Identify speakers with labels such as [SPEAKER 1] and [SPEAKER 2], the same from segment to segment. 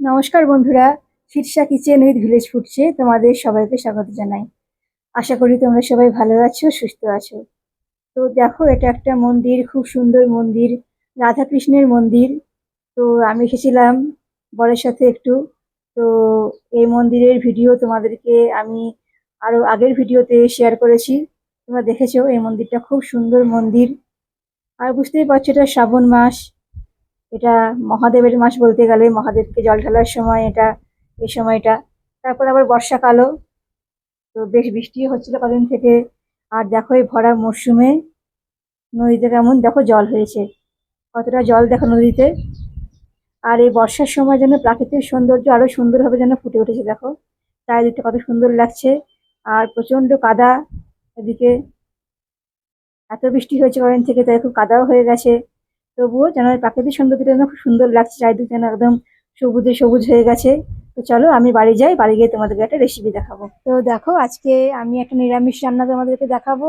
[SPEAKER 1] নমস্কার বন্ধুরা, Shirsha kitchen with village ফুটছে তোমাদের সবাইকে স্বাগত জানাই। আশা করি তোমরা সবাই ভালো আছো, সুস্থ আছো। তো দেখো, এটা একটা মন্দির, খুব সুন্দর মন্দির, রাধাকৃষ্ণের মন্দির। তো আমি এসেছিলাম বরের সাথে একটু। তো এই মন্দিরের ভিডিও তোমাদেরকে আমি আরও আগের ভিডিওতে শেয়ার করেছি। তোমরা দেখেছ, এই মন্দিরটা খুব সুন্দর মন্দির। আর বুঝতেই পারছ, এটা শ্রাবণ মাস। এটা মহাদেবের মাস বলতে গেলে, মহাদেবকে জল ঢালার সময় এটা, এই সময়টা। তারপর আবার বর্ষাকালও। তো বেশ বৃষ্টিও হচ্ছিল কদিন থেকে। আর দেখো এই ভরা মরশুমে নদীতে কেমন দেখো জল হয়েছে। কতটা জল দেখো নদীতে। আর এই বর্ষার সময় যেন প্রাকৃতিক সৌন্দর্য আরও সুন্দরভাবে যেন ফুটে উঠেছে দেখো। চারিদিকটা কত সুন্দর লাগছে। আর প্রচণ্ড কাদা এদিকে এত বৃষ্টি হয়েছে কদিন থেকে, তাই খুব কাদাও হয়ে গেছে। তবুও যেন প্রাকৃতিক সৌন্দর্যটা যেন খুব সুন্দর লাগছে, চারিদিক যেন একদম সবুজে সবুজ হয়ে গেছে। তো চলো আমি বাড়ি যাই, বাড়ি গিয়ে তোমাদেরকে একটা রেসিপি দেখাবো। তো দেখো, আজকে আমি একটা নিরামিষ রান্না তোমাদেরকে দেখাবো।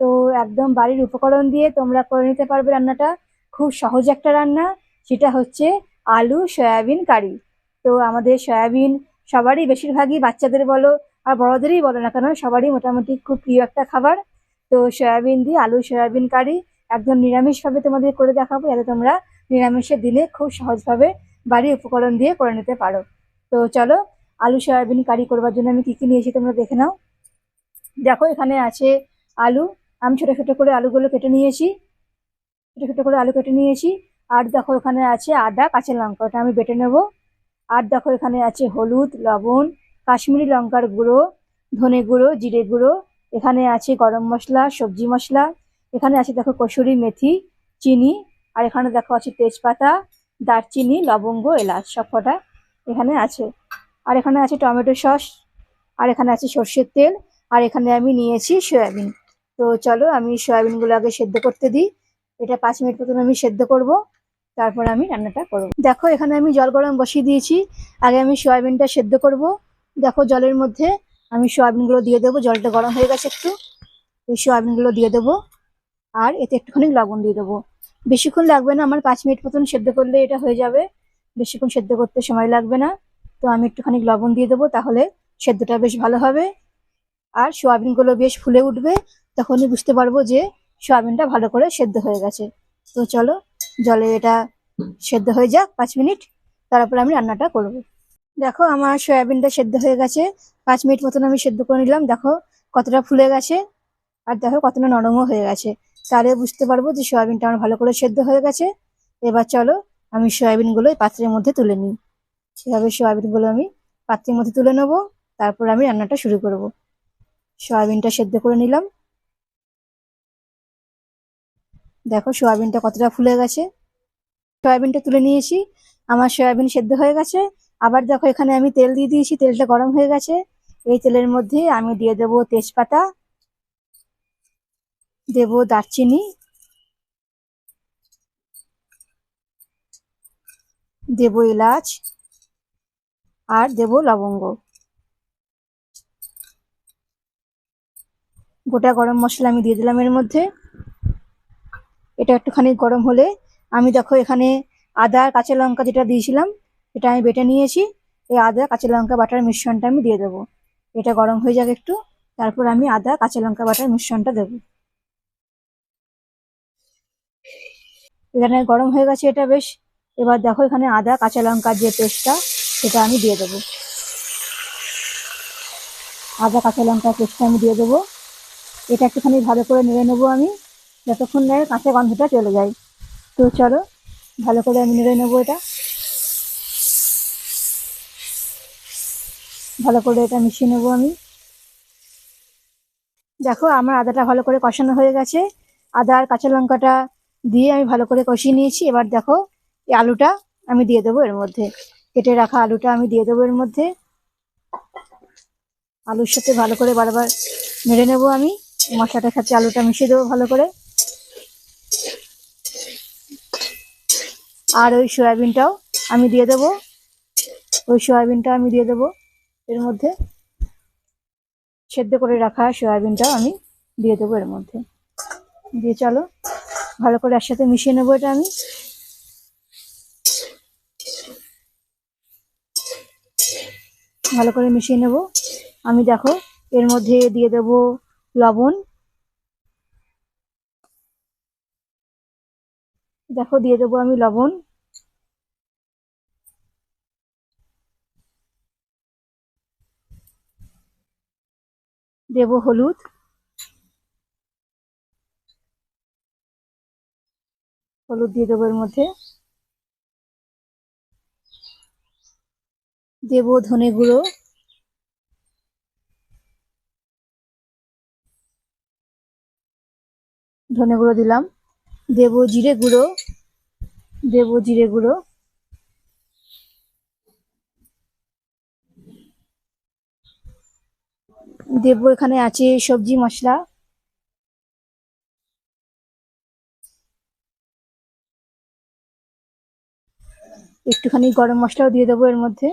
[SPEAKER 1] তো একদম বাড়ির উপকরণ দিয়ে তোমরা করে নিতে পারবে রান্নাটা। খুব সহজ একটা রান্না, সেটা হচ্ছে আলু, সয়াবিন, কারি। তো আমাদের সয়াবিন সবারই, বেশিরভাগই বাচ্চাদের বলো আর বড়দেরই বলো না কেন, সবারই মোটামুটি খুব প্রিয় একটা খাবার। তো সয়াবিন দিয়ে আলু, সয়াবিন, কারি একদম নিরামিষভাবে তোমাদের করে দেখাবো, যাতে তোমরা নিরামিষের দিনে খুব সহজভাবে বাড়ির উপকরণ দিয়ে করে নিতে পারো। তো চলো, আলু, সয়াবিন, কারি করবার জন্য আমি কী কী নিয়েছি তোমরা দেখে নাও। দেখো, এখানে আছে আলু। আমি ছোটো ছোটো করে আলুগুলো কেটে নিয়েছি। ছোটো ছোটো করে আলু কেটে নিয়েছি। আর দেখো, এখানে আছে আদা, কাঁচা লঙ্কা, ওটা আমি বেটে নেব। আর দেখো, এখানে আছে হলুদ, লবণ, কাশ্মীরি লঙ্কার গুঁড়ো, ধনে গুঁড়ো, জিরে গুঁড়ো। এখানে আছে গরম মশলা, সবজি মশলা এখানে আছে দেখো কসুরি মেথি, চিনি, আর এখানে দেখো আছে তেজপাতা, দারচিনি, লবঙ্গ, এলাচ, সব কটা এখানে আছে। আর এখানে আছে টমেটো সস, আর এখানে আছে সর্ষের তেল, আর এখানে আমি নিয়েছি সয়াবিন। তো চলো আমি সয়াবিনগুলো আগে সেদ্ধ করতে দিই। এটা পাঁচ মিনিট প্রথমে আমি সেদ্ধ করব, তারপর আমি রান্নাটা করব। দেখো এখানে আমি জল গরম বসিয়ে দিয়েছি। আগে আমি সয়াবিনটা সেদ্ধ করব। দেখো জলের মধ্যে আমি সয়াবিনগুলো দিয়ে দেবো। জলটা গরম হয়ে গেছে একটু। এই সয়াবিনগুলো দিয়ে দেবো। আর এতে একটুখানি লবণ দিয়ে দেবো। বেশিক্ষণ লাগবে না, আমার পাঁচ মিনিট মতন সেদ্ধ করলে এটা হয়ে যাবে। বেশিক্ষণ সেদ্ধ করতে সময় লাগবে না। তো আমি একটুখানি লবণ দিয়ে দেবো, তাহলে সেদ্ধটা বেশ ভালো হবে। আর সোয়াবিনগুলো বেশ ফুলে উঠবে, তখনই বুঝতে পারব যে সোয়াবিনটা ভালো করে সেদ্ধ হয়ে গেছে। তো চলো, জলে এটা সেদ্ধ হয়ে যাক পাঁচ মিনিট, তারপর আমি রান্নাটা করব। দেখো, আমার সয়াবিনটা সেদ্ধ হয়ে গেছে। পাঁচ মিনিট মতন আমি সেদ্ধ করে নিলাম। দেখো, কতটা ফুলে গেছে। আর দেখো, কতটা নরমও হয়ে গেছে। তাহলে বুঝতে পারব যে সয়াবিনটা আমার ভালো করে সেদ্ধ হয়ে গেছে। এবার চলো আমি সয়াবিনগুলো পাত্রের মধ্যে তুলে নিই। সেভাবে সয়াবিনগুলো আমি পাত্রের মধ্যে তুলে নেব, তারপর আমি রান্নাটা শুরু করব। সয়াবিনটা সেদ্ধ করে নিলাম। দেখো সয়াবিনটা কতটা ফুলে গেছে। সয়াবিনটা তুলে নিয়েছি, আমার সয়াবিন সেদ্ধ হয়ে গেছে। আবার দেখো এখানে আমি তেল দিয়ে দিয়েছি, তেলটা গরম হয়ে গেছে। এই তেলের মধ্যে আমি দিয়ে দেবো তেজপাতা দেব দারচিনি। দেব এলাচ আর দেব লবঙ্গ। গোটা গরম মশলা আমি দিয়ে দিলাম এর মধ্যে। এটা একটুখানি গরম হলে আমি দেখো এখানে আদা আর কাঁচা লঙ্কা যেটা দিয়েছিলাম, এটা আমি বেটে নিয়েছি। এই আদা, কাঁচা লঙ্কা বাটার মিশ্রণটা আমি দিয়ে দেবো। এটা গরম হয়ে যাক একটু। তারপর আমি আদা, কাঁচা লঙ্কা বাটার মিশ্রণটা দেবো। এখানে গরম হয়ে গেছে এটা বেশ। এবার দেখো এখানে আদা, কাঁচা লঙ্কার যে পেস্টটা সেটা আমি দিয়ে দেবো। আদা, কাঁচা লঙ্কার পেস্টটা আমি দিয়ে দেবো। এটা একটুখানি ভালো করে নেড়ে নেব আমি, যতক্ষণ নেয় কাঁচা গন্ধটা চলে যায়। তো চলো, ভালো করে আমি নেড়ে নেব এটা। ভালো করে এটা মিশিয়ে নেব আমি। দেখো, আমার আদাটা ভালো করে কষানো হয়ে গেছে। আদা আর কাঁচা লঙ্কাটা দিয়ে আমি ভালো করে কষিয়ে নিয়েছি। এবার দেখো, এই আলুটা আমি দিয়ে দেবো এর মধ্যে। কেটে রাখা আলুটা আমি দিয়ে দেবো এর মধ্যে। আলুর সাথে ভালো করে বারবার নেড়ে নেব আমি। মশলাটার সাথে আলুটা মিশিয়ে দেবো ভালো করে। আর ওই সয়াবিনটাও আমি দিয়ে দেবো। ওই সয়াবিনটা আমি দিয়ে দেবো এর মধ্যে। সেদ্ধ করে রাখা সয়াবিনটাও আমি দিয়ে দেবো এর মধ্যে। দিয়ে চলো। ভালো করে একসাথে মিশিয়ে নেব এটা আমি। ভালো করে মিশিয়ে নেব। আমি দেখো, এর মধ্যে দিয়ে দেব লবণ। দেখো, দিয়ে দেবো আমি লবণ। দেব হলুদ। হলুদ দিয়ে দেবো এর মধ্যে। দেব ধনে গুঁড়ো। ধনে গুঁড়ো দিলাম। দেব জিরে গুঁড়ো। দেব জিরে গুঁড়ো। দেব এখানে আছে সবজি মশলা। একটুখানি গরম মশলাও দিয়ে দেবো এর মধ্যে।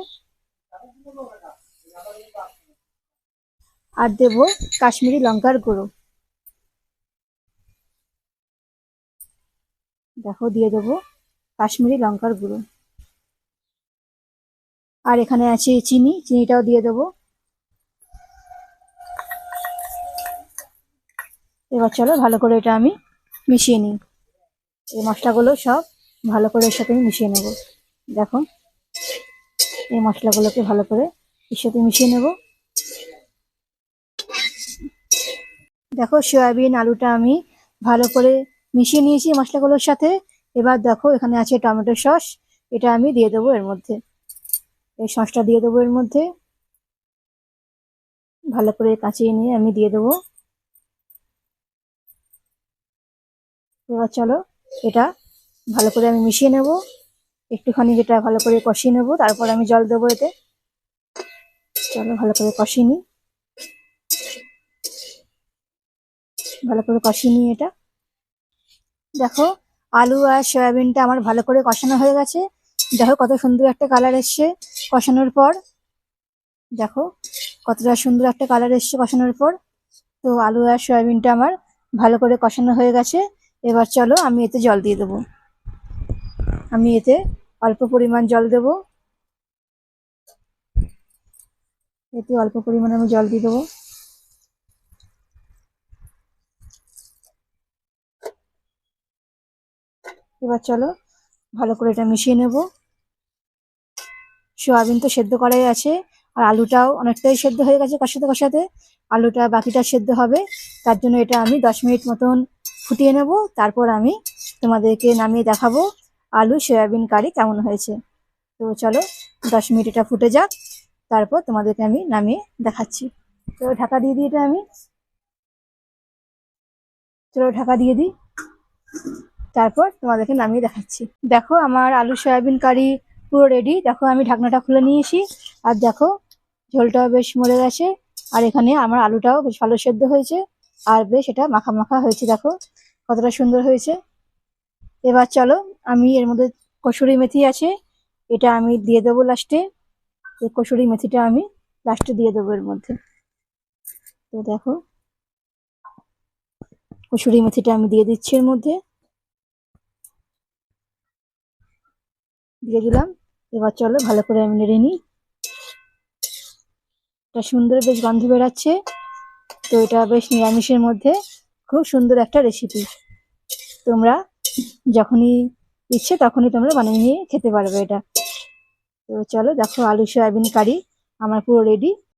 [SPEAKER 1] আর দেব কাশ্মীরি লঙ্কার গুঁড়ো। দেখো, দিয়ে দেবো কাশ্মীরি লঙ্কার গুঁড়ো। আর এখানে আছে চিনি, চিনিটাও দিয়ে দেবো। এবার চলো ভালো করে এটা আমি মিশিয়ে নিই। এই মশলাগুলো সব ভালো করে এর সাথে মিশিয়ে নেব। দেখো, এই মশলাগুলোকে ভালো করে এর সাথে মিশিয়ে নেব। দেখো, সয়াবিন, আলুটা আমি ভালো করে মিশিয়ে নিয়েছি মশলাগুলোর সাথে। এবার দেখো, এখানে আছে টমেটো সস, এটা আমি দিয়ে দেবো এর মধ্যে। এই সসটা দিয়ে দেবো এর মধ্যে। ভালো করে কাচিয়ে নিয়ে আমি দিয়ে দেবো। এবার চলো, এটা ভালো করে আমি মিশিয়ে নেব। একটুখানি যেটা ভালো করে কষিয়ে নেব, তারপর আমি জল দেবো এতে। চলো ভালো করে কষিয়ে নিই। ভালো করে কষিয়ে নিই এটা। দেখো, আলু আর সয়াবিনটা আমার ভালো করে কষানো হয়ে গেছে। দেখো কত সুন্দর একটা কালার এসছে কষানোর পর। দেখো, কতটা সুন্দর একটা কালার এসছে কষানোর পর। তো আলু আর সয়াবিনটা আমার ভালো করে কষানো হয়ে গেছে। এবার চলো আমি এতে জল দিয়ে দেবো। আমি এতে অল্প পরিমাণ জল দেব। এতে অল্প পরিমাণ আমি জল দিয়ে দেবো। এবার চলো ভালো করে এটা মিশিয়ে নেব। সোয়াবিন তো সেদ্ধ করাই আছে, আর আলুটাও অনেকটাই সেদ্ধ হয়ে গেছে কষাতে কষাতে। আলুটা বাকিটা সেদ্ধ হবে, তার জন্য এটা আমি দশ মিনিট মতন ফুটিয়ে নেব। তারপর আমি তোমাদেরকে নামিয়ে দেখাবো আলু, সয়াবিন, কারি কেমন হয়েছে? তো চলো, দশ মিনিট এটা ফুটে যাক, তারপর তোমাদেরকে আমি নামিয়ে দেখাচ্ছি। তো ঢাকা দিয়ে দিই এটা আমি। চলো ঢাকা দিয়ে দিই। তারপর তোমাদেরকে নামিয়ে দেখাচ্ছি। দেখো, আমার আলু, সয়াবিন, কারি পুরো রেডি দেখো, আমি ঢাকনাটা খুলে নিয়েছি। আর দেখো, ঝোলটাও বেশ মরে গেছে। আর এখানে আমার আলুটাও বেশ ভালো সেদ্ধ হয়েছে। আর বেশ এটা মাখা মাখা হয়েছে, দেখো। কতটা সুন্দর হয়েছে। এবার চলো, আমি এর মধ্যে কসুরি মেথি আছে, এটা আমি দিয়ে দেবো লাস্টে এই কসুরি মেথিটা আমি লাস্টে দিয়ে দেবো এর মধ্যে। তো দেখো, কসুরি মেথিটা আমি দিয়ে দিচ্ছি এর মধ্যে। দিয়ে দিলাম, এবার চলো ভালো করে আমি নেড়ে নিই। এটা সুন্দর বেশ গন্ধ বেরাচ্ছে তো এটা বেশ নিরামিষের মধ্যে খুব সুন্দর একটা রেসিপি তোমরা যখনই ইচ্ছে তখনই তোমরা বানিয়ে নিয়ে খেতে পারবে এটা। তো চলো দেখো আলু, সয়াবিন, কারি, আমার পুরো রেডি